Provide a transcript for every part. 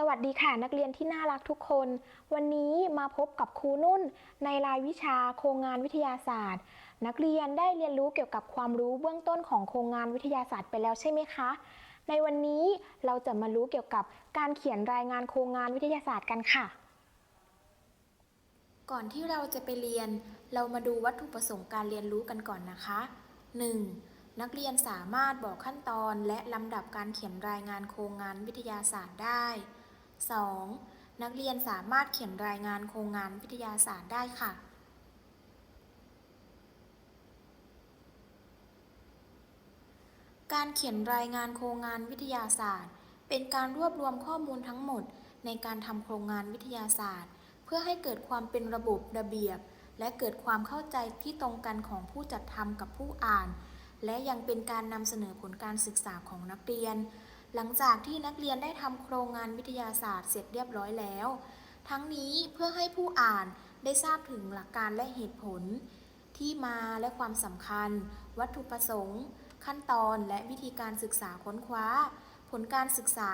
สวัสดีค่ะนักเรียนที่น่ารักทุกคน วันนี้มาพบกับครูนุ่น ในรายวิชาโครงงานวิทยาศาสตร์ นักเรียนได้เรียนรู้เกี่ยวกับความรู้เบื้องต้นของโครงงานวิทยาศาสตร์ไปแล้วใช่ไหมคะ ในวันนี้เราจะมารู้เกี่ยวกับการเขียนรายงานโครงงานวิทยาศาสตร์กันค่ะ ก่อนที่เราจะไปเรียน เรามาดูวัตถุประสงค์การเรียนรู้กันก่อนนะคะ 1. นักเรียนสามารถบอกขั้นตอนและลำดับการเขียนรายงานโครงงานวิทยาศาสตร์ได้ 2. นักเรียนสามารถเขียนรายงานโครงงานวิทยาศาสตร์ได้ค่ะ การเขียนรายงานโครงงานวิทยาศาสตร์ เป็นการรวบรวมข้อมูลทั้งหมด ในการทำโครงงานวิทยาศาสตร์ เพื่อให้เกิดความเป็นระบบระเบียบ และเกิดความเข้าใจที่ตรงกันของผู้จัดทำกับผู้อ่าน และยังเป็นการนำเสนอผลการศึกษาของนักเรียน หลังจากที่นักเรียนได้ทำโครงงานวิทยาศาสตร์เสร็จเรียบร้อยแล้ว ทั้งนี้เพื่อให้ผู้อ่านได้ทราบถึงหลักการและเหตุผล ที่มาและความสำคัญ วัตถุประสงค์ ขั้นตอนและวิธีการศึกษาค้นคว้า ผลการศึกษา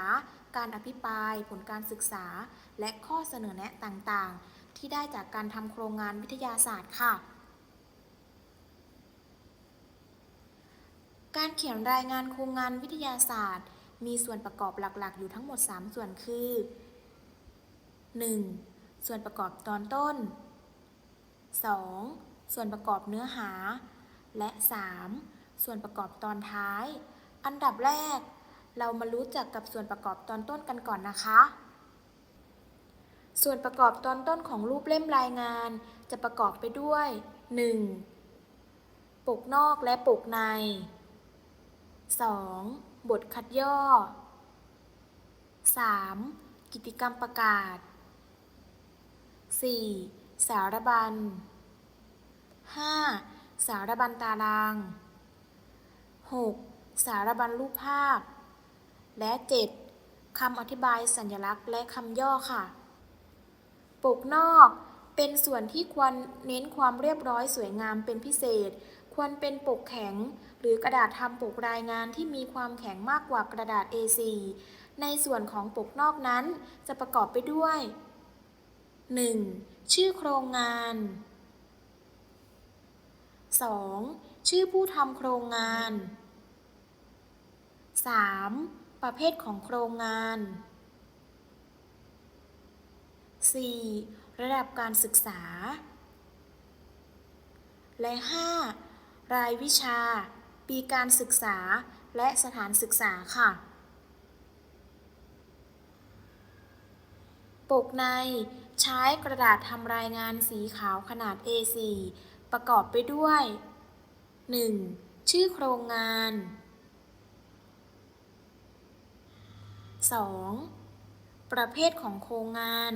การอภิปราย ผลการศึกษา และข้อเสนอแนะต่างๆ ที่ได้จากการทำโครงงานวิทยาศาสตร์ค่ะการเขียนรายงานโครงงานวิทยาศาสตร์ มีส่วนประกอบหลักๆ อยู่ทั้งหมด 3 ส่วนคือ 1. ส่วนประกอบตอนต้น 2. ส่วนประกอบเนื้อหา และ 3. ส่วนประกอบตอนท้าย อันดับแรก เรามารู้จักกับส่วนประกอบตอนต้นกันก่อนนะคะ ส่วนประกอบตอนต้นของรูปเล่มรายงาน จะประกอบไปด้วย 1. ปกนอกและปกใน 2. บทคัดย่อ 3. กิจกรรมประกาศ 4. สารบัญ 5. สารบัญตาราง 6. สารบัญรูปภาพ และ 7. คำอธิบายสัญลักษณ์และคำย่อค่ะ ปกนอกเป็นส่วนที่ควรเน้นความเรียบร้อยสวยงามเป็นพิเศษ ควรเป็นปกแข็ง หรือกระดาษทำปกรายงานที่มีความแข็งมากกว่ากระดาษ A4 ในส่วนของปกนอกนั้นจะประกอบไปด้วย 1. ชื่อโครงงาน 2. ชื่อผู้ทำโครงงาน 3. ประเภทของโครงงาน 4. ระดับการศึกษา และ 5. รายวิชา ปีการศึกษา และสถานศึกษาค่ะ ปกในใช้กระดาษทำรายงานสีขาวขนาด A4 ประกอบไปด้วย 1. ชื่อโครงงาน 2. ประเภทของโครงงาน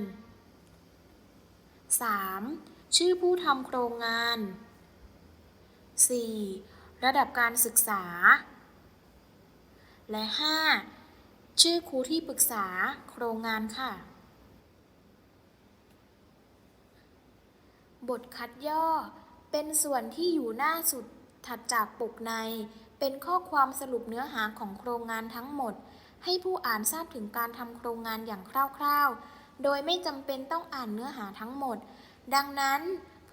3. ชื่อผู้ทำโครงงาน 4. ระดับการศึกษา และ 5. ชื่อครูที่ปรึกษาโครงงานค่ะ บทคัดย่อ เป็นส่วนที่อยู่หน้าสุดถัดจากปกใน เป็นข้อความสรุปเนื้อหาของโครงงานทั้งหมด ให้ผู้อ่านทราบถึงการทำโครงงานอย่างคร่าวๆ โดยไม่จำเป็นต้องอ่านเนื้อหาทั้งหมด ดังนั้น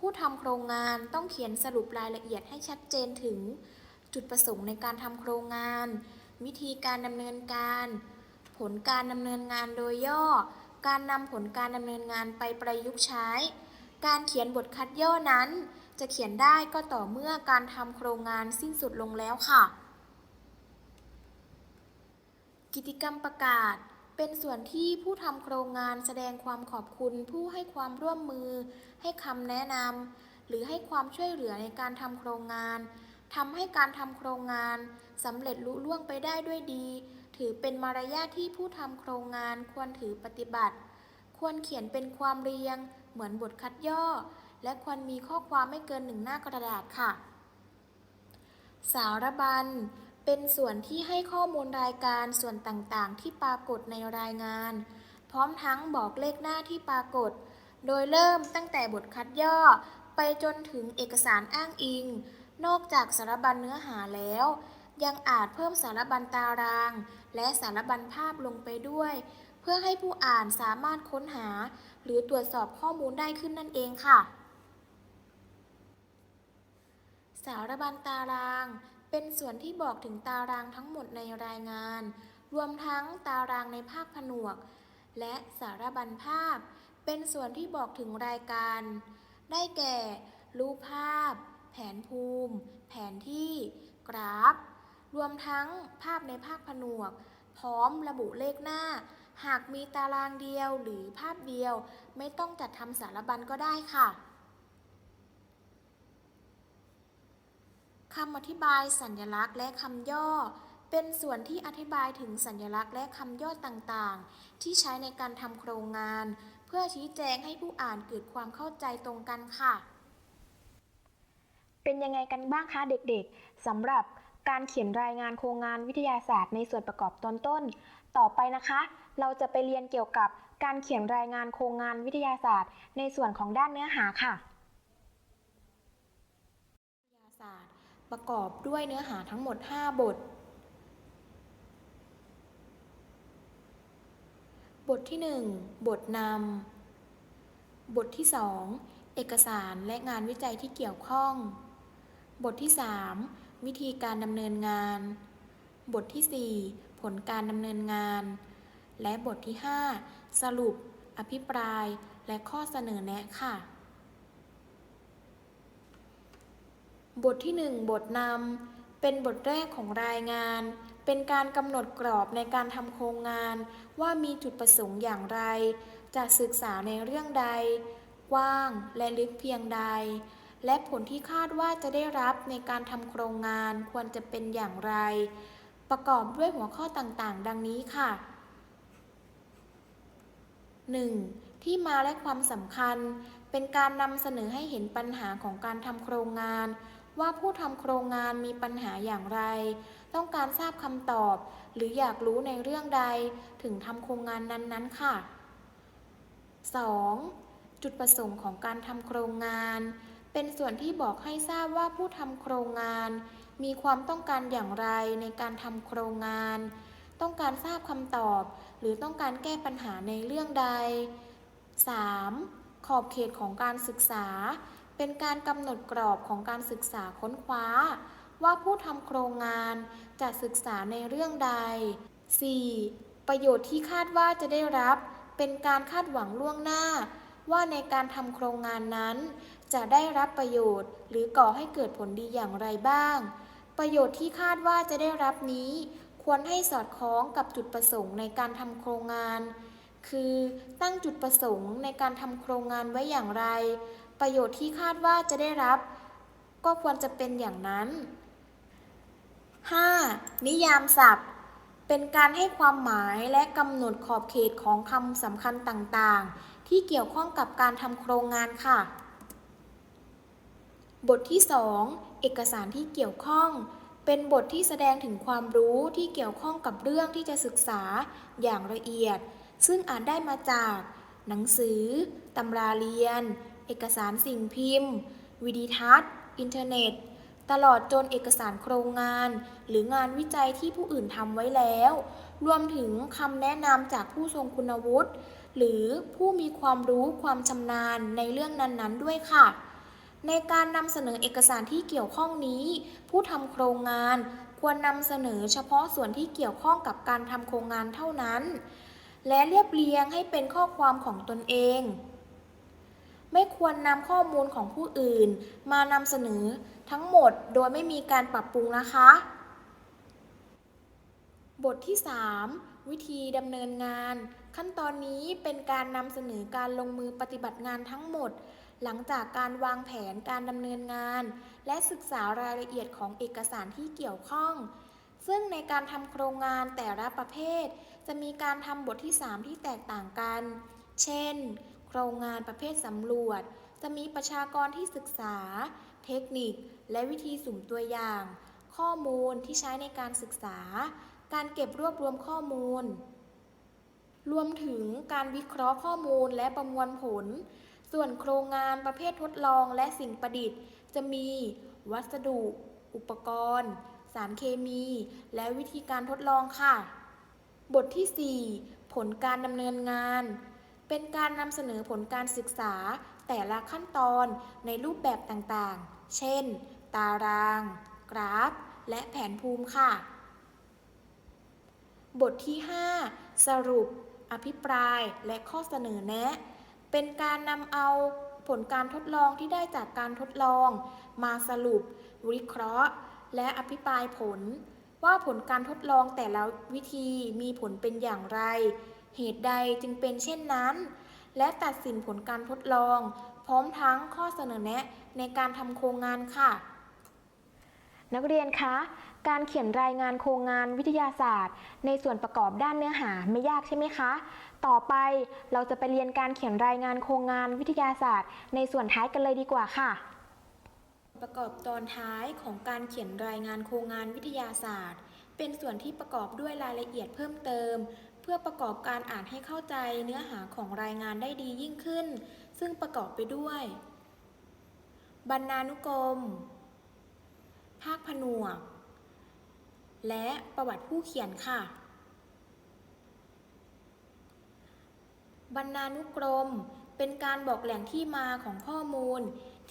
ผู้ทำโครงงานต้องเขียนสรุปรายละเอียดให้ชัดเจนถึง จุดประสงค์ในการทำโครงงาน วิธีการดำเนินการ ผลการดำเนินงานโดยย่อ การนำผลการดำเนินงานไปประยุกต์ใช้ การเขียนบทคัดย่อนั้น จะเขียนได้ก็ต่อเมื่อการทำโครงงานสิ้นสุดลงแล้วค่ะ กิจกรรมประกาศ เป็นส่วนที่ผู้ทำโครงงานแสดงความขอบคุณผู้ให้ความร่วมมือ ให้คำแนะนำหรือให้ความช่วยเหลือในการทำโครงงานทำให้การทำโครงงานสำเร็จลุล่วงไปได้ด้วยดี ถือเป็นมารยาทที่ผู้ทำโครงงานควรถือปฏิบัติ ควรเขียนเป็นความเรียง เหมือนบทคัดย่อ และควรมีข้อความไม่เกินหนึ่งหน้ากระดาษค่ะ สารบัญ เป็นส่วนที่ให้ข้อมูลรายการส่วนต่างๆ ที่ปรากฏในรายงาน พร้อมทั้งบอกเลขหน้าที่ปรากฏ โดยเริ่มตั้งแต่บทคัดย่อ ไปจนถึงเอกสารอ้างอิง นอกจากสารบัญเนื้อหาแล้ว ยังอาจเพิ่มสารบัญตาราง และสารบัญภาพลงไปด้วย เพื่อให้ผู้อ่านสามารถค้นหา หรือตรวจสอบข้อมูลได้ขึ้นนั่นเองค่ะ สารบัญตาราง เป็นส่วนที่บอกถึงตารางทั้งหมดในรายงาน รวมทั้งตารางในภาคผนวก และสารบัญภาพ เป็นส่วนที่บอกถึงรายการ ได้แก่ รูปภาพ แผนภูมิ แผนที่ กราฟ รวมทั้งภาพในภาคผนวก พร้อมระบุเลขหน้า หากมีตารางเดียวหรือภาพเดียว ไม่ต้องจัดทำสารบัญก็ได้ค่ะ คำอธิบายสัญลักษณ์และคำย่อ เป็นส่วนที่อธิบายถึงสัญลักษณ์และคำย่อต่างๆ ที่ใช้ในการทำโครงงาน เพื่อชี้แจงให้ผู้อ่านเกิดความเข้าใจตรงกันค่ะ เป็นยังไงกันบ้างคะเด็กๆสำหรับการเขียนรายงานโครงงานวิทยาศาสตร์ในส่วนประกอบตอนต้น ต่อไปนะคะ เราจะไปเรียนเกี่ยวกับการเขียนรายงานโครงงานวิทยาศาสตร์ ในส่วนของด้านเนื้อหาค่ะ วิทยาศาสตร์ ประกอบด้วยเนื้อหาทั้งหมด 5 บท บทที่ 1 บทนำ บทที่ 2 เอกสารและงานวิจัยที่เกี่ยวข้อง บทที่ 3 วิธีการดำเนินงาน บทที่ 4 ผลการดำเนินงาน และบทที่ 5 สรุป อภิปราย และข้อเสนอแนะค่ะ บทที่ 1 บทนำเป็นบทแรกของรายงาน เป็นการกำหนดกรอบในการทำโครงงาน ว่ามีจุดประสงค์อย่างไร จะศึกษาในเรื่องใด กว้างและลึกเพียงใด และผลที่คาดว่าจะได้รับในการทำโครงงานควรจะเป็นอย่างไร ประกอบด้วยหัวข้อต่างๆ ดังนี้ค่ะ 1. ที่มาและความสำคัญ เป็นการนำเสนอให้เห็นปัญหาของการทำโครงงาน ว่าผู้ทำโครงงานมีปัญหาอย่างไร ต้องการทราบคำตอบ หรืออยากรู้ในเรื่องใด ถึงทำโครงงานนั้นๆ ค่ะ 2. จุดประสงค์ของการทำโครงงาน เป็นส่วนที่บอกให้ทราบว่าผู้ทำโครงงาน มีความต้องการอย่างไรในการทำโครงงาน ต้องการทราบคำตอบ หรือต้องการแก้ปัญหาในเรื่องใด 3. ขอบเขตของการศึกษา เป็นการกำหนดกรอบของการศึกษาค้นคว้า ว่าผู้ทำโครงงานจะศึกษาในเรื่องใด 4. ประโยชน์ที่คาดว่าจะได้รับ เป็นการคาดหวังล่วงหน้า ว่าในการทำโครงงานนั้น จะได้รับประโยชน์ หรือก่อให้เกิดผลดีอย่างไรบ้าง ประโยชน์ที่คาดว่าจะได้รับนี้ ควรให้สอดคล้องกับจุดประสงค์ในการทำโครงงาน คือตั้งจุดประสงค์ในการทำโครงงานไว้อย่างไร ประโยชน์ที่คาดว่าจะได้รับ ก็ควรจะเป็นอย่างนั้น 5. นิยามศัพท์ เป็นการให้ความหมายและกำหนดขอบเขตของคำสำคัญต่างๆ ที่เกี่ยวข้องกับการทำโครงงานค่ะ บทที่ 2 เอกสารที่เกี่ยวข้อง เป็นบทที่แสดงถึงความรู้ที่เกี่ยวข้องกับเรื่องที่จะศึกษาอย่างละเอียด ซึ่งอาจได้มาจาก หนังสือ ตำราเรียน เอกสารสิ่งพิมพ์ วิดีทัศน์ อินเทอร์เน็ต ตลอดจนเอกสารโครงงาน หรืองานวิจัยที่ผู้อื่นทำไว้แล้ว รวมถึงคำแนะนำจากผู้ทรงคุณวุฒิ หรือผู้มีความรู้ความชำนาญในเรื่องนั้นๆด้วยค่ะในการนำเสนอเอกสารที่เกี่ยวข้องนี้ ผู้ทำโครงงานควรนำเสนอเฉพาะส่วนที่เกี่ยวข้องกับการทำโครงงานเท่านั้น และเรียบเรียงให้เป็นข้อความของตนเอง ไม่ควรนำข้อมูลของผู้อื่น มานำเสนอทั้งหมดโดยไม่มีการปรับปรุงนะคะ บทที่ 3 วิธีดำเนินงาน ขั้นตอนนี้เป็นการนำเสนอการลงมือปฏิบัติงานทั้งหมด หลังจากการวางแผนการดำเนินงาน และศึกษารายละเอียดของเอกสารที่เกี่ยวข้อง ซึ่งในการทำโครงงานแต่ละประเภท จะมีการทำบทที่ 3 ที่แตกต่างกัน เช่น โครงงานประเภทสำรวจ จะมีประชากรที่ศึกษา เทคนิค และวิธีสุ่มตัวอย่าง ข้อมูลที่ใช้ในการศึกษา การเก็บรวบรวมข้อมูล รวมถึงการวิเคราะห์ข้อมูลและประมวลผล ส่วนโครงงานประเภททดลองและสิ่งประดิษฐ์ จะมี วัสดุ อุปกรณ์ สารเคมี และวิธีการทดลองค่ะ บทที่ 4 ผลการดำเนินงาน เป็นการนำเสนอผลการศึกษาแต่ละขั้นตอนในรูปแบบต่างๆ เช่น ตาราง กราฟ และแผนภูมิค่ะ บทที่ 5 สรุป อภิปราย และข้อเสนอแนะ เป็นการนำเอาผลการทดลองที่ได้จากการทดลอง มาสรุป วิเคราะห์ และอภิปรายผล ว่าผลการทดลองแต่ละวิธีมีผลเป็นอย่างไร เหตุใดจึงเป็นเช่นนั้น และตัดสินผลการทดลอง พร้อมทั้งข้อเสนอแนะในการทำโครงงานค่ะ นักเรียนคะ การเขียนรายงานโครงงานวิทยาศาสตร์ ในส่วนประกอบด้านเนื้อหาไม่ยากใช่ไหมคะ ต่อไปเราจะไปเรียนการเขียนรายงานโครงงานวิทยาศาสตร์ ในส่วนท้ายกันเลยดีกว่าค่ะประกอบตอนท้ายของการเขียนรายงานโครงงานวิทยาศาสตร์ เป็นส่วนที่ประกอบด้วยรายละเอียดเพิ่มเติม เพื่อประกอบการอ่านให้เข้าใจเนื้อหาของรายงานได้ดียิ่งขึ้น ซึ่งประกอบไปด้วย บรรณานุกรม ภาคผนวก และประวัติผู้เขียนค่ะ บรรณานุกรมเป็นการบอกแหล่งที่มาของข้อมูล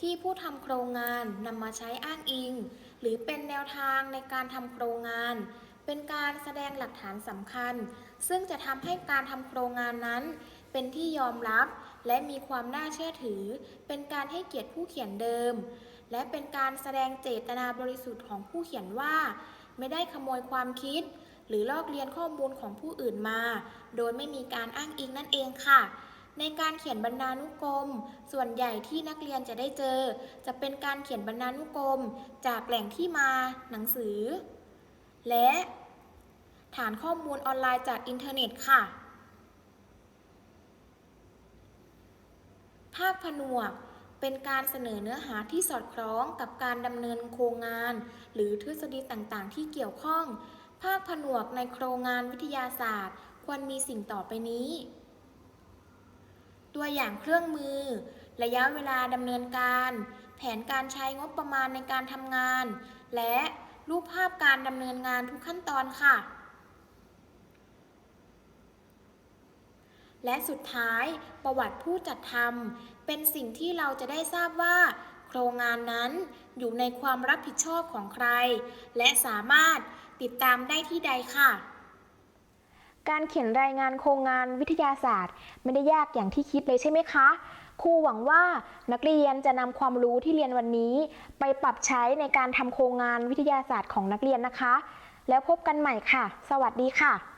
ที่ผู้ทำโครงงานนำมาใช้อ้างอิง หรือเป็นแนวทางในการทำโครงงาน เป็นการแสดงหลักฐานสำคัญ ซึ่งจะทำให้การทำโครงงานนั้น เป็นที่ยอมรับ และมีความน่าเชื่อถือ เป็นการให้เกียรติผู้เขียนเดิม และเป็นการแสดงเจตนาบริสุทธิ์ของผู้เขียนว่า ไม่ได้ขโมยความคิด หรือลอกเลียนข้อมูลของผู้อื่นมา โดยไม่มีการอ้างอิงนั่นเองค่ะในการเขียนบรรณานุกรม ส่วนใหญ่ที่นักเรียนจะได้เจอ จะเป็นการเขียนบรรณานุกรม จากแหล่งที่มา หนังสือ และ ฐานข้อมูลออนไลน์จากอินเทอร์เน็ตค่ะ ภาคผนวกเป็นการเสนอเนื้อหาที่สอดคล้องกับการดำเนินโครงงาน หรือทฤษฎีต่างๆ ที่เกี่ยวข้อง ภาคผนวกในโครงงานวิทยาศาสตร์ ควรมีสิ่งต่อไปนี้ ตัวอย่างเครื่องมือ ระยะเวลาดำเนินการ แผนการใช้งบประมาณในการทำงาน และ รูปภาพการดำเนินงานทุกขั้นตอนค่ะ และสุดท้ายประวัติผู้จัดทำเป็นสิ่งที่เราจะได้ทราบว่า โครงงานนั้นอยู่ในความรับผิดชอบของใคร และสามารถติดตามได้ที่ใดค่ะการเขียนรายงานโครงงานวิทยาศาสตร์ ไม่ได้ยากอย่างที่คิดเลยใช่ไหมคะ ครูหวังว่านักเรียนจะนำความรู้ที่เรียนวันนี้ ไปปรับใช้ในการทำโครงงานวิทยาศาสตร์ของนักเรียนนะคะ แล้วพบกันใหม่ค่ะ สวัสดีค่ะ